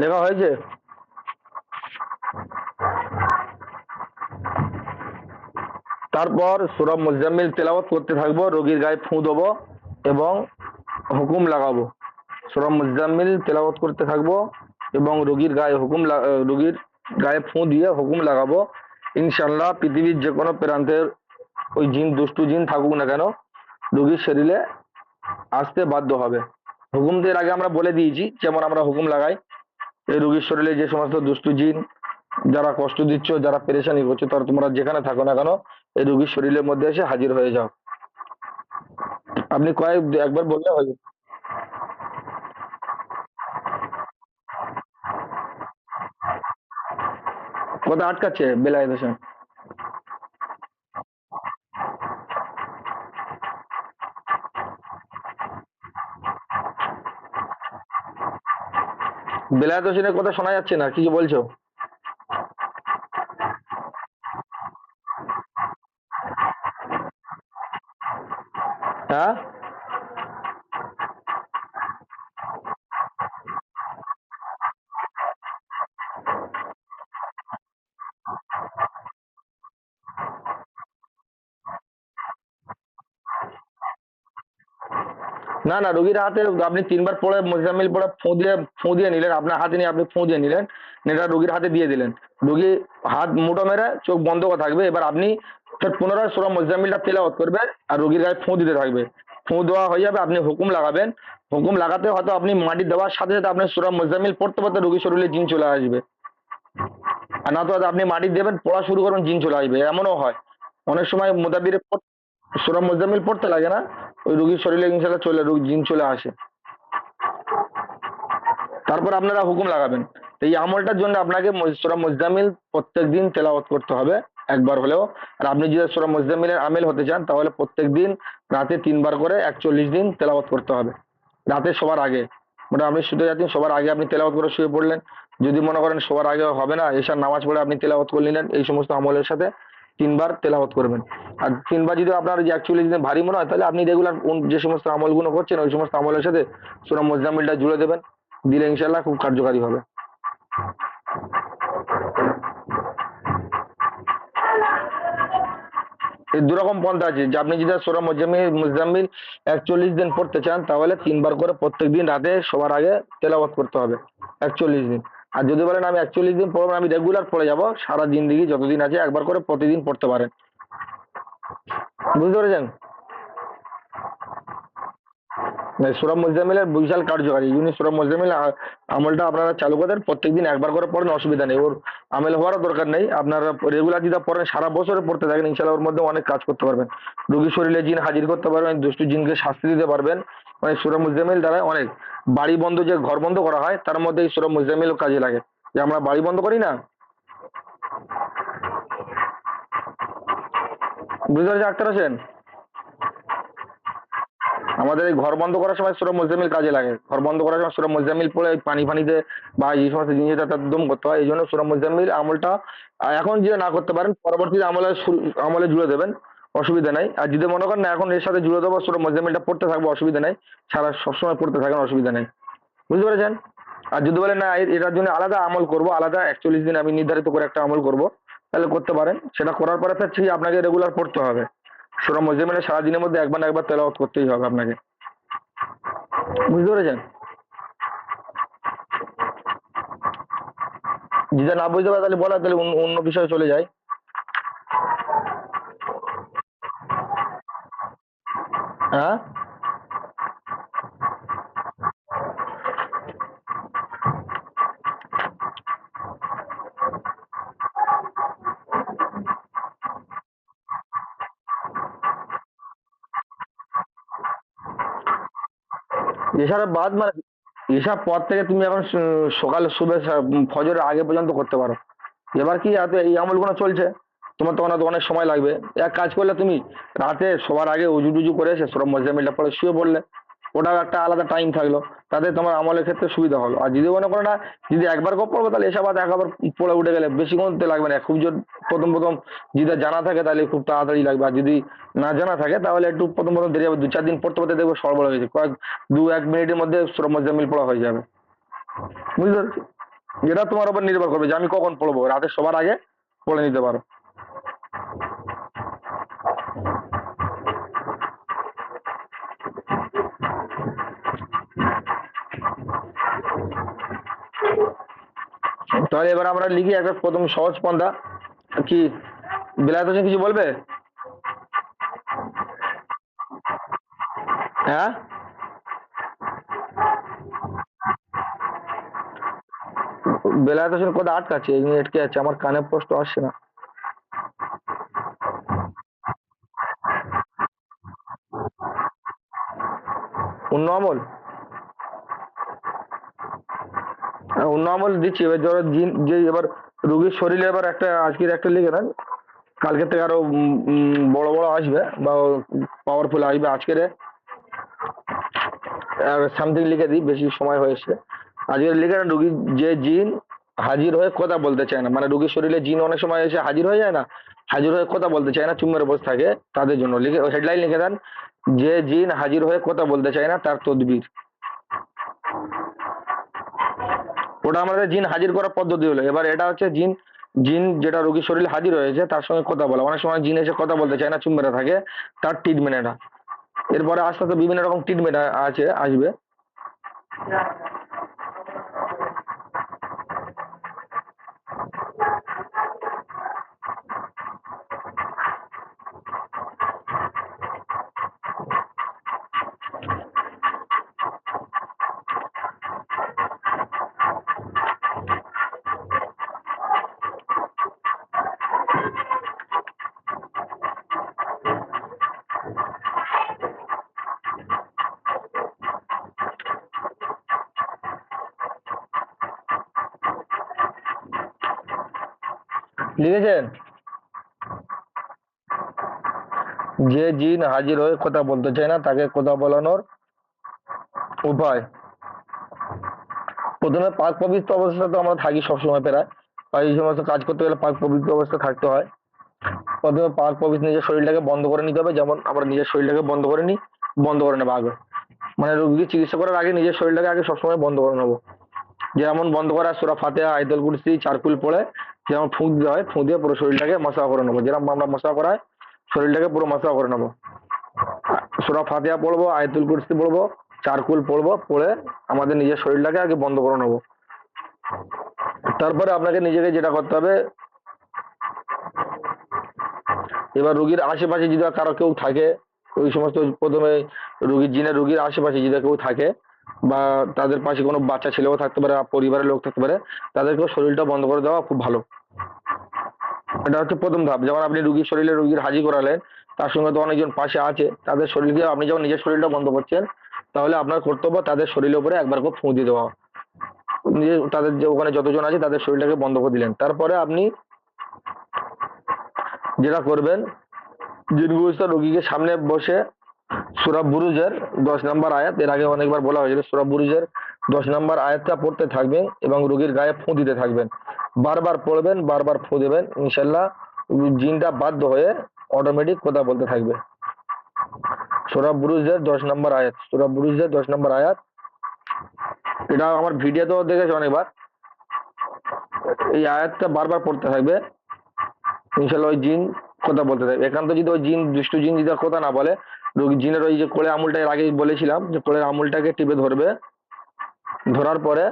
দেখা হয়েছে? তারপর সুরব মুজাম্মিল তেলাওয়াত করতে থাকব, রোগীর গায়ে ফুঁ দেবো এবং হুকুম লাগাবো। সুরব মুজাম্মিল তেলাওয়াত করতে থাকব এবং রোগীর গায়ে হুকুম রোগীর গায়ে ফুঁ দিয়ে হুকুম লাগাবো। ইনশাল্লাহ পৃথিবীর যে কোনো প্রান্তের ওই জিন, দুষ্টু জিন থাকুক না কেন, রোগীর শরীরে আসতে বাধ্য হবে। হুকুম দেওয়ার আগে আমরা বলে দিয়েছি, যেমন আমরা হুকুম লাগাই এই রোগীর শরীরে যে সমস্ত দুষ্টু জিন যারা কষ্ট দিচ্ছ, যারা পেরেশানি করছ, তারা তোমরা যেখানে থাকো না কেন, এই রোগীর শরীরের মধ্যে এসে হাজির হয়ে যাও আপনি কয়েক একবার বললে হয়ে যাবে। কোথায় আটকাচ্ছে বেলায় হোসেন বেলায়েত হোসেনের কথা শোনা যাচ্ছে না কি বলছো? হ্যাঁ? না না, রোগীর হাতে আপনি তিনবার পরে মোজাম্মিল পরে ফোঁ দিয়ে ফোঁ দিয়ে নিলেন, আপনার হাতে নিয়ে আপনি ফোঁ দিয়ে নিলেন এটা রোগীর হাতে দিয়ে দিলেন। রোগী হাত মুঠো মেরে চোখ বন্ধ করে থাকবে, এবার আপনি পুনরায় সুরা মোজাম্মিলটা তেলাওয়াত করবে আর রোগীর গায়ে ফোঁ দিতে থাকবে। ফোঁ দেওয়া হয়ে যাবে, আপনি হুকুম লাগাবেন। হুকুম লাগাতে হয়তো আপনি মাটি দেওয়ার সাথে সাথে আপনার সুরা মোজাম্মিল পড়তে পড়তে রোগীর শরীরে জিন চলে আসবে। আর না তো আপনি মাটি দেবেন, পড়া শুরু করবেন, জিন চলে আসবে, এমনও হয়। অনেক সময় মোদাবিরে সুরা মোজাম্মিল পড়তে লাগে না? ওই রুগীর শরীরে ইনশাল্লাহ চলে রোগ জিন চলে আসে। তারপর আপনারা হুকুম লাগাবেন। এই আমলটার জন্য আপনাকে সুরা মুজামিল প্রত্যেক দিন তেলাওয়াত করতে হবে, একবার হলেও। আর আপনি যদি সুরা মুজামিলের আমেল হতে চান, তাহলে প্রত্যেক দিন রাতে তিনবার করে একচল্লিশ দিন তেলাওয়াত করতে হবে। রাতে সবার আগে। মোটা আপনি শুতে যাচ্ছেন সবার আগে আপনি তেলাওয়াত করে শুয়ে পড়লেন। যদি মনে করেন সবার আগে হবে না এসার নামাজ পড়ে আপনি তেলাওয়াত করে নিলেন, এই সমস্ত আমলের সাথে তিনবার তেলাওয়াত করবেন। আর তিনবার যদি আপনার যে অ্যাকচুয়ালি যদি ভারী মনে হয়, তাহলে আপনি রেগুলার যে সমস্ত আমলগুলো করছেন, ওই সমস্ত আমলের সাথে সুরা মুজামিলটা জুড়ে দেবেন। দিলে ইনশাল্লাহ খুব কার্যকারী হবে। এই দুরকম পন্থা আছে। যে আপনি যদি সোরা মুজাম্মিল মুজাম্মিল একচল্লিশ দিন পড়তে চান, তাহলে তিনবার করে প্রত্যেক দিন রাতে সবার আগে তেলাওয়াত করতে হবে। একচল্লিশ দিন। আর যদি বলেন আমি একচল্লিশ দিন পড়ব, আমি রেগুলার পড়ে যাব, সারা জিন্দিগি যতদিন আছে একবার করে প্রতিদিন পড়তে পারেন। বুঝতে পেরেছেন? সুরাব মুজামিলের বিশাল কার্যকারী। ইউনি সুরাব মুজামিল আমলটা আপনারা চালু করে দেন, প্রত্যেকদিন একবার করে পড়েন, অসুবিধা নেই। ওর আমেল হওয়ারও দরকার নেই। আপনারা রেগুলার যদি পড়েন, সারা বছরে পড়তে থাকেন ইনশাল্লাহ ওর মধ্যে অনেক কাজ করতে পারবেন। রোগীর শরীরে জিন হাজির করতে পারবেন, দুষ্টু জিনকে শাস্তি দিতে পারবেন। মানে সুরাব মুজামিল দ্বারা অনেক। বাড়ি বন্ধ যে ঘর বন্ধ করা হয়, তার মধ্যে এই সুরাব মুজামিলও কাজে লাগে। যে আমরা বাড়ি বন্ধ করি না? বুঝতে পারছি আক্তার হোসেন? আমাদের এই ঘর বন্ধ করার সময় সুরা মুজামিল কাজে লাগে। ঘর বন্ধ করার সময় সুরা মুজামিল পড়ে পানি ফানিতে বা এই সমস্ত জিনিস দম করতে হয়। এই জন্য সুরা মুজামিল আমলটা এখন যে না করতে পারেন, পরবর্তীতে আমলে আমলে জুড়ে দেবেন। অসুবিধা নাই। আর যদি মনে করেন না, এখন এর সাথে জুড়ে দেবো সুরা মুজামিলটা পড়তে থাকব, অসুবিধা নাই। সারা সবসময় পড়তে থাকেন অসুবিধা নেই। বুঝতে পেরেছেন? আর যদি বলেন না এটার জন্য আলাদা আমল করব, আলাদা একচল্লিশ দিন আমি নির্ধারিত করে একটা আমল করব, তাহলে করতে পারেন। সেটা করার পরে ফের ঠিক আপনাকে রেগুলার পড়তে হবে। সুরা মুজামিলে সারাদিনের মধ্যে একবার না একবার তেলাওয়াত করতেই হবে আপনাকে। বুঝতে পেরেছেন? যেটা না বুঝতে পারে, তাহলে বলা তাহলে অন্য বিষয়ে চলে যায় হ্যাঁ এছাড়া বাদ মানে এসব পর থেকে তুমি এখন সকাল শুভে ফজরের আগে পর্যন্ত করতে পারো। এবার কি এই আমলগুলো চলছে? তোমার তখন হয়তো অনেক সময় লাগবে। এক কাজ করলে তুমি রাতে সবার আগে উজু টুজু করে এসে সব মজামিলটা পরে শুয়ে পড়লে ওটাও একটা আলাদা টাইম থাকল। তাতে তোমার আমলের ক্ষেত্রে সুবিধা হলো। আর যদি মনে করো না, যদি একবার কপ পড়ব তাহলে এসব একবার পড়ে উঠে গেলে বেশিক্ষণ তো লাগবে না। খুব জোর প্রথম প্রথম যদি জানা থাকে, তাহলে খুব তাড়াতাড়ি লাগবে। আর যদি না জানা থাকে, তাহলে একটু প্রথম প্রথম দেরি হবে। দু চার দিন পড়তে পড়তে দেখব সরবরাহ হয়েছে কয়েক দু এক মিনিটের মধ্যে সুরত মোজাম্মিল পড়া হয়ে যাবে। বুঝতে পারছি? এটা তোমার উপর নির্ভর করবে যে আমি কখন পড়ব। রাতে সবার আগে পড়ে নিতে পারো। তাহলে এবার আমরা লিখি একটা প্রথম সহজ পন্থা। কি? বিলায়ত হোসেন কিছু বলবে? হ্যাঁ? বেলায়েত হোসেন কোথায়? আটকাচ্ছে এই নিয়ে আটকে আছে, আমার কানে প্রশ্ন আসছে না। অন্য আমল? হ্যাঁ, অন্য আমল দিচ্ছি। এবার ধরো জিন যে এবার রোগীর শরীরে এবার একটা আজকের একটা লিখে নেন কালকে থেকে আরও বড় বড় আসবে বা পাওয়ারফুল আসবে আজকের। সামথিং লিখে দিই বেশি সময় হয়েছে আজকের লিখে নেন রুগীর যে জিন হাজির হয়ে কথা বলতে চায় না। মানে রুগীর শরীরে জিন অনেক সময় এসে হাজির হয়ে যায় না হাজির হয়ে কথা বলতে চায় না চুম্বের বসে থাকে তাদের জন্য। লিখে হেডলাইন লিখে দেন যে জিন হাজির হয়ে কথা বলতে চায় না তার তদবির। ওটা আমাদের জিন হাজির করার পদ্ধতি হলো। এবার এটা হচ্ছে জিন জিন যেটা রোগীর শরীরে হাজির হয়েছে, তার সঙ্গে কথা বলা। অনেক সময় জিন এসে কথা বলতে চায় না চুম্বেরা থাকে, তার ট্রিটমেন্ট এটা। এরপরে আস্তে আস্তে বিভিন্ন রকম ট্রিটমেন্ট আছে, আসবে। লিখেছেন? যে জিন হাজির হয়ে কথা বলতে চায় না, তাকে কথা বলানোর উপায়। প্রথমে পাক পবিত্র অবস্থা তো আমরা থাকি সবসময় প্রায়। আর এই সমস্ত কাজ করতে গেলে পাক পবিত্র অবস্থা থাকতে হয়। প্রথমে পাক পবিত্র নিজের শরীরটাকে বন্ধ করে নিতে হবে। যেমন আমরা নিজের শরীরটাকে বন্ধ করে নিই, বন্ধ করে নেব আগে। মানে রোগীকে চিকিৎসা করার আগে নিজের শরীরটাকে আগে সবসময় বন্ধ করে নেব। যেমন বন্ধ করা সুরা ফাতেহা আইদুল কুরসি, চারকুল পড়ে যেমন ফুঁক দেওয়া হয়, ফুঁক দিয়ে পুরো শরীরটাকে মশা করে নেব। যেরকম আমরা মশা করায় শরীরটাকে পুরো মশা করে নেব। সুরা ফাতিহা পড়ব, আয়াতুল কুরসি পড়ব, চারকুল পড়ব, পড়ে আমাদের নিজের শরীরটাকে আগে বন্ধ করে নেব। তারপরে আপনাকে নিজেকে যেটা করতে হবে, এবার রুগীর আশেপাশে যদি কারও কেউ থাকে, ওই সমস্ত প্রথমে রুগীর জিনে রুগীর আশেপাশে যদি কেউ থাকে বা তাদের পাশে কোনো বাচ্চা ছেলেও থাকতে পারে পরিবারের লোক থাকতে পারে, তাদেরকেও শরীরটা বন্ধ করে দেওয়া খুব ভালো। এটা হচ্ছে প্রথম ধাপ। যেমন আপনি রুগীর শরীরে রুগীর হাজির করালেন, তার সঙ্গে তো অনেকজন পাশে আছে, তাদের শরীরকে আপনি যখন নিজের শরীরটা বন্ধ করছেন, তাহলে আপনার কর্তব্য তাদের শরীরের উপরে একবার করে ফুঁ দিয়ে দেওয়া। নিজে তাদের যে ওখানে যতজন আছে তাদের শরীরটাকে বন্ধ করে দিলেন। তারপরে আপনি যেটা করবেন, জিনগুস্ত রোগীকে সামনে বসে সুরা বুরুজের দশ নম্বর আয়াত, এর আগে অনেকবার বলা হয়েছিল, সুরা বুরুজের দশ নম্বর আয়াতটা পড়তে থাকবেন এবং রোগীর গায়ে ফুঁ দিতে থাকবেন। বারবার পড়বেন, বারবার ফুঁ দেবেন, ইনশাল্লাহ জিনটা বাধ্য হয়ে অটোমেটিক কথা বলতে থাকবে। সুরা বুরুজের দশ নম্বর আয়াত, সুরা বুরুজের দশ নম্বর আয়াত, এটা আমার ভিডিওতেও দেখেছে অনেকবার। এই আয়াতটা বারবার পড়তে থাকবে, ইনশাল্লাহ ওই জিন কথা বলতে থাকবে। একান্ত যদি ওই জিন, দুষ্টু জিন যদি কথা না বলে রোগী জিনের ওই যে কোলে আঙুলটা এর আগে বলেছিলাম যে কোলের আঙুলটাকে টিপে ধরবে, ধরার পরে